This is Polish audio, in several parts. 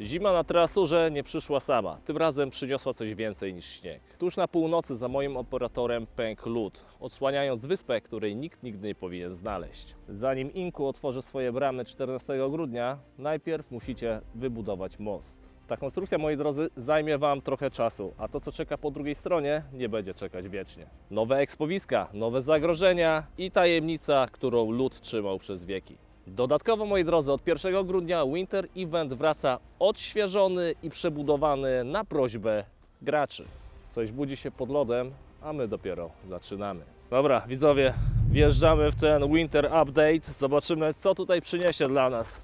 Zima na trasurze nie przyszła sama. Tym razem przyniosła coś więcej niż śnieg. Tuż na północy za moim operatorem pękł lód, odsłaniając wyspę, której nikt nigdy nie powinien znaleźć. Zanim Inku otworzy swoje bramy 14 grudnia, najpierw musicie wybudować most. Ta konstrukcja, moi drodzy, zajmie Wam trochę czasu, a to, co czeka po drugiej stronie, nie będzie czekać wiecznie. Nowe ekspowiska, nowe zagrożenia i tajemnica, którą lód trzymał przez wieki. Dodatkowo, moi drodzy, od 1 grudnia Winter Event wraca odświeżony i przebudowany na prośbę graczy. Coś budzi się pod lodem, a my dopiero zaczynamy. Dobra, widzowie, wjeżdżamy w ten Winter Update. Zobaczymy, co tutaj przyniesie dla nas.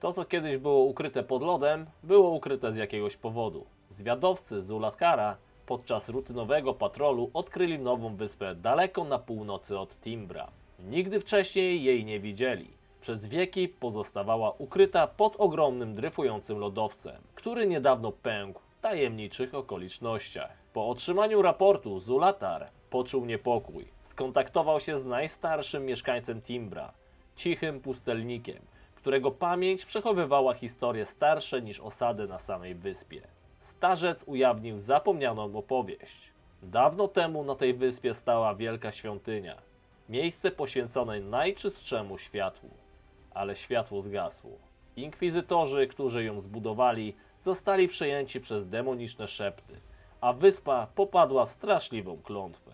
To, co kiedyś było ukryte pod lodem, było ukryte z jakiegoś powodu. Zwiadowcy z Ulatkara podczas rutynowego patrolu odkryli nową wyspę daleko na północy od Timbra. Nigdy wcześniej jej nie widzieli. Przez wieki pozostawała ukryta pod ogromnym dryfującym lodowcem, który niedawno pękł w tajemniczych okolicznościach. Po otrzymaniu raportu Zulatar poczuł niepokój. Skontaktował się z najstarszym mieszkańcem Timbra, cichym pustelnikiem, którego pamięć przechowywała historie starsze niż osady na samej wyspie. Starzec ujawnił zapomnianą opowieść. Dawno temu na tej wyspie stała wielka świątynia, miejsce poświęcone najczystszemu światłu. Ale światło zgasło. Inkwizytorzy, którzy ją zbudowali, zostali przejęci przez demoniczne szepty, a wyspa popadła w straszliwą klątwę.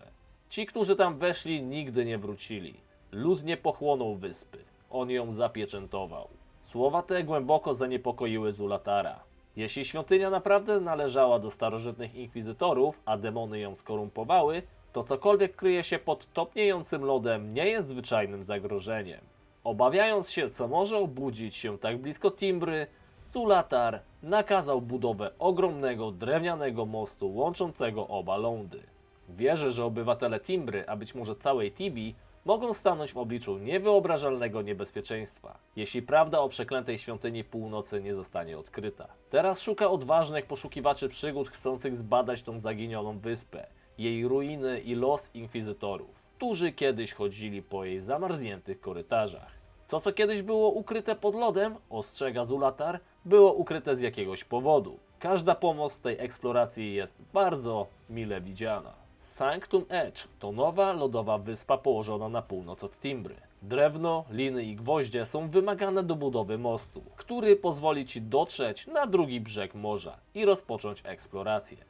Ci, którzy tam weszli, nigdy nie wrócili. Lud nie pochłonął wyspy. On ją zapieczętował. Słowa te głęboko zaniepokoiły Zulatara. Jeśli świątynia naprawdę należała do starożytnych inkwizytorów, a demony ją skorumpowały, to cokolwiek kryje się pod topniejącym lodem nie jest zwyczajnym zagrożeniem. Obawiając się, co może obudzić się tak blisko Timbry, Zulatar nakazał budowę ogromnego drewnianego mostu łączącego oba lądy. Wierzy, że obywatele Timbry, a być może całej Tibi, mogą stanąć w obliczu niewyobrażalnego niebezpieczeństwa, jeśli prawda o przeklętej świątyni północy nie zostanie odkryta. Teraz szuka odważnych poszukiwaczy przygód chcących zbadać tą zaginioną wyspę, jej ruiny i los inkwizytorów, którzy kiedyś chodzili po jej zamarzniętych korytarzach. To, co kiedyś było ukryte pod lodem, ostrzega Zulatar, było ukryte z jakiegoś powodu. Każda pomoc w tej eksploracji jest bardzo mile widziana. Sanctum Edge to nowa lodowa wyspa położona na północ od Timbry. Drewno, liny i gwoździe są wymagane do budowy mostu, który pozwoli Ci dotrzeć na drugi brzeg morza i rozpocząć eksplorację.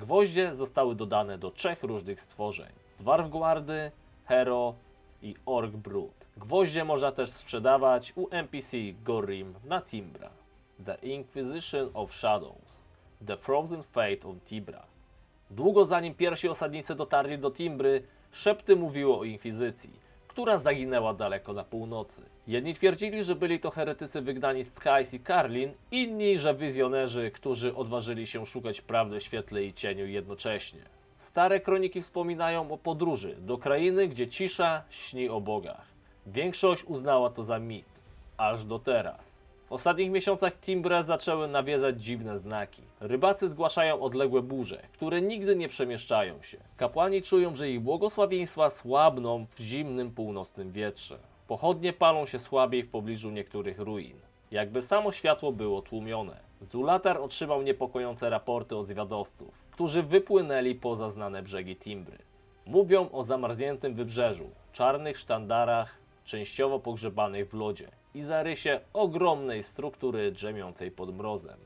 Gwoździe zostały dodane do trzech różnych stworzeń: Dwarfguardy, Hero i Orc Brood. Gwoździe można też sprzedawać u NPC Gorim na Timbra. The Inquisition of Shadows. The Frozen Fate of Tibra. Długo zanim pierwsi osadnicy dotarli do Timbry, szepty mówiło o inkwizycji, która zaginęła daleko na północy. Jedni twierdzili, że byli to heretycy wygnani z Kais i Karlin, inni, że wizjonerzy, którzy odważyli się szukać prawdy w świetle i cieniu jednocześnie. Stare kroniki wspominają o podróży do krainy, gdzie cisza śni o bogach. Większość uznała to za mit, aż do teraz. W ostatnich miesiącach Timbre zaczęły nawiedzać dziwne znaki. Rybacy zgłaszają odległe burze, które nigdy nie przemieszczają się. Kapłani czują, że ich błogosławieństwa słabną w zimnym północnym wietrze. Pochodnie palą się słabiej w pobliżu niektórych ruin. Jakby samo światło było tłumione. Zulatar otrzymał niepokojące raporty od zwiadowców, którzy wypłynęli poza znane brzegi Timbry. Mówią o zamarzniętym wybrzeżu, czarnych sztandarach, częściowo pogrzebanych w lodzie i zarysie ogromnej struktury drzemiącej pod mrozem.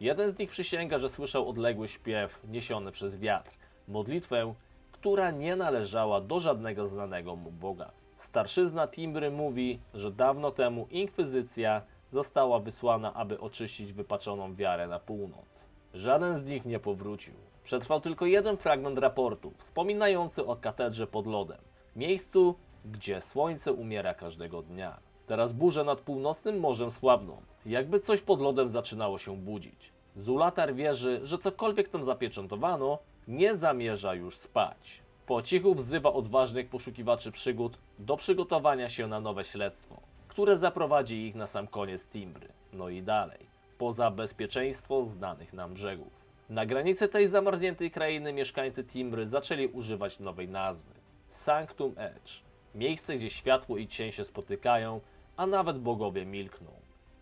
Jeden z nich przysięga, że słyszał odległy śpiew niesiony przez wiatr, modlitwę, która nie należała do żadnego znanego mu Boga. Starszyzna Timbry mówi, że dawno temu inkwizycja została wysłana, aby oczyścić wypaczoną wiarę na północ. Żaden z nich nie powrócił. Przetrwał tylko jeden fragment raportu, wspominający o katedrze pod lodem, miejscu, gdzie słońce umiera każdego dnia. Teraz burze nad północnym morzem słabną, jakby coś pod lodem zaczynało się budzić. Zulatar wierzy, że cokolwiek tam zapieczętowano, nie zamierza już spać. Po cichu wzywa odważnych poszukiwaczy przygód do przygotowania się na nowe śledztwo, które zaprowadzi ich na sam koniec Timbry, no i dalej, poza bezpieczeństwo znanych nam brzegów. Na granicy tej zamarzniętej krainy mieszkańcy Timbry zaczęli używać nowej nazwy Sanctum Edge miejsce, gdzie światło i cień się spotykają, a nawet bogowie milkną.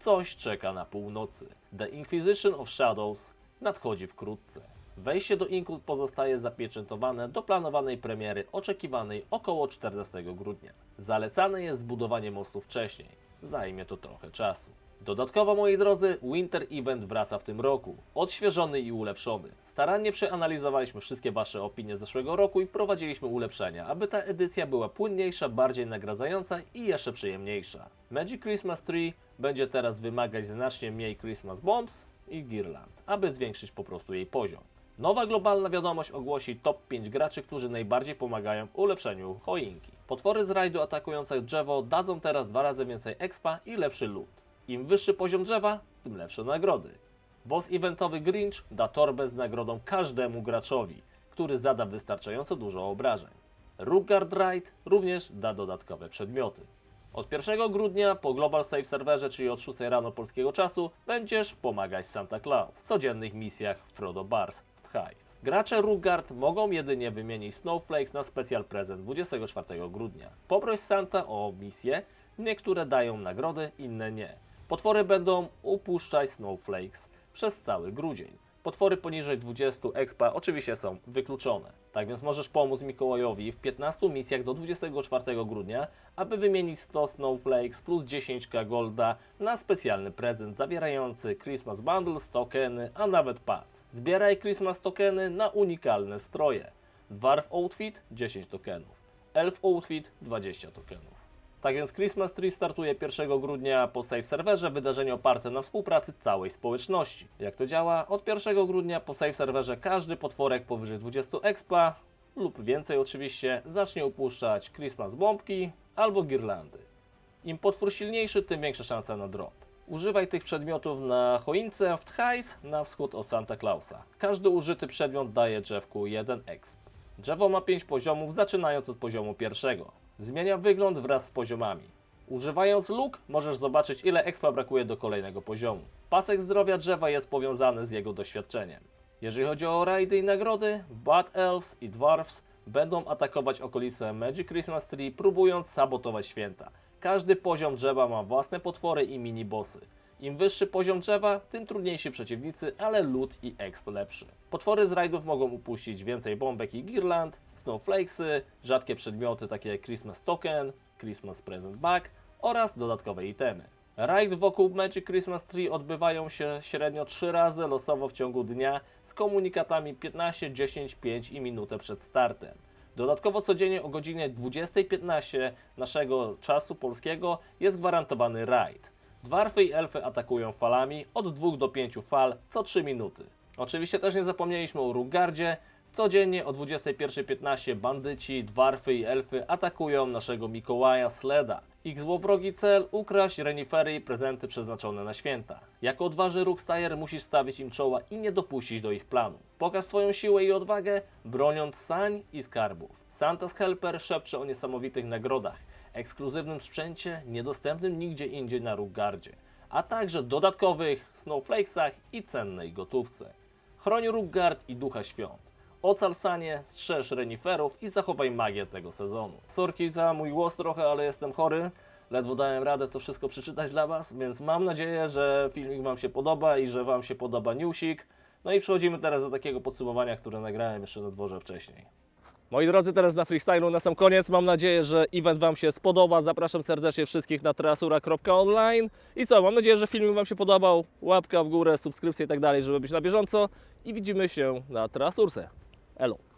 Coś czeka na północy. The Inquisition of Shadows nadchodzi wkrótce. Wejście do Inku pozostaje zapieczętowane do planowanej premiery oczekiwanej około 14 grudnia. Zalecane jest zbudowanie mostu wcześniej. Zajmie to trochę czasu. Dodatkowo, moi drodzy, Winter Event wraca w tym roku. Odświeżony i ulepszony. Starannie przeanalizowaliśmy wszystkie Wasze opinie z zeszłego roku i wprowadziliśmy ulepszenia, aby ta edycja była płynniejsza, bardziej nagradzająca i jeszcze przyjemniejsza. Magic Christmas Tree będzie teraz wymagać znacznie mniej Christmas Bombs i Girland, aby zwiększyć po prostu jej poziom. Nowa globalna wiadomość ogłosi top 5 graczy, którzy najbardziej pomagają w ulepszeniu choinki. Potwory z rajdu atakujące drzewo dadzą teraz dwa razy więcej expa i lepszy loot. Im wyższy poziom drzewa, tym lepsze nagrody. Boss eventowy Grinch da torbę z nagrodą każdemu graczowi, który zada wystarczająco dużo obrażeń. Rugard Ride również da dodatkowe przedmioty. Od 1 grudnia po Global Safe Serverze, czyli od 6 rano polskiego czasu, będziesz pomagać Santa Claus w codziennych misjach Frodo Bars Gracze Rugard mogą jedynie wymienić Snowflakes na specjal prezent 24 grudnia. Poproś Santa o misję, niektóre dają nagrody, inne nie. Potwory będą upuszczać Snowflakes przez cały grudzień. Potwory poniżej 20 expa oczywiście są wykluczone. Tak więc możesz pomóc Mikołajowi w 15 misjach do 24 grudnia, aby wymienić 100 Snowflakes plus 10k golda na specjalny prezent zawierający Christmas Bundles, tokeny, a nawet pads. Zbieraj Christmas tokeny na unikalne stroje. Dwarf Outfit 10 tokenów, Elf Outfit 20 tokenów. Tak więc Christmas Tree startuje 1 grudnia po Safe Serverze, wydarzenie oparte na współpracy całej społeczności. Jak to działa? Od 1 grudnia po Safe Serverze każdy potworek powyżej 20 expa lub więcej oczywiście zacznie upuszczać Christmas bombki albo girlandy. Im potwór silniejszy, tym większa szansa na drop. Używaj tych przedmiotów na choince w Tchais na wschód od Santa Clausa. Każdy użyty przedmiot daje drzewku 1 exp. Drzewo ma 5 poziomów, zaczynając od poziomu pierwszego. Zmienia wygląd wraz z poziomami. Używając luk możesz zobaczyć ile expa brakuje do kolejnego poziomu. Pasek zdrowia drzewa jest powiązany z jego doświadczeniem. Jeżeli chodzi o rajdy i nagrody, Bad Elves i Dwarfs będą atakować okolice Magic Christmas Tree, próbując sabotować święta. Każdy poziom drzewa ma własne potwory i mini-bossy. Im wyższy poziom drzewa, tym trudniejsi przeciwnicy, ale loot i exp lepszy. Potwory z rajdów mogą upuścić więcej bombek i girland, snowflakesy, rzadkie przedmioty takie jak Christmas Token, Christmas Present Bag oraz dodatkowe itemy. Rajd wokół Magic Christmas Tree odbywają się średnio 3 razy losowo w ciągu dnia z komunikatami 15, 10, 5 i minutę przed startem. Dodatkowo codziennie o godzinie 20.15 naszego czasu polskiego jest gwarantowany rajd. Dwarfy i elfy atakują falami od 2 do 5 fal co 3 minuty. Oczywiście też nie zapomnieliśmy o Rugardzie. Codziennie o 21.15 bandyci, dwarfy i elfy atakują naszego Mikołaja Sleda. Ich złowrogi cel ukraść renifery i prezenty przeznaczone na święta. Jako odważny Rookstayer musisz stawić im czoła i nie dopuścić do ich planu. Pokaż swoją siłę i odwagę, broniąc sań i skarbów. Santa's Helper szepcze o niesamowitych nagrodach, ekskluzywnym sprzęcie niedostępnym nigdzie indziej na Ruggardzie, a także dodatkowych snowflakesach i cennej gotówce. Chroń Ruggard i ducha świąt. Ocal sanie, strzeż reniferów i zachowaj magię tego sezonu. Sorki za mój głos trochę, ale jestem chory. Ledwo dałem radę to wszystko przeczytać dla Was, więc mam nadzieję, że filmik Wam się podoba i że Wam się podoba newsik. No i przechodzimy teraz do takiego podsumowania, które nagrałem jeszcze na dworze wcześniej. Moi drodzy, teraz na freestylu na sam koniec. Mam nadzieję, że event Wam się spodoba. Zapraszam serdecznie wszystkich na trasura.online. I co, mam nadzieję, że filmik Wam się podobał. Łapka w górę, subskrypcja i tak dalej, żeby być na bieżąco. I widzimy się na Trasurse. ألو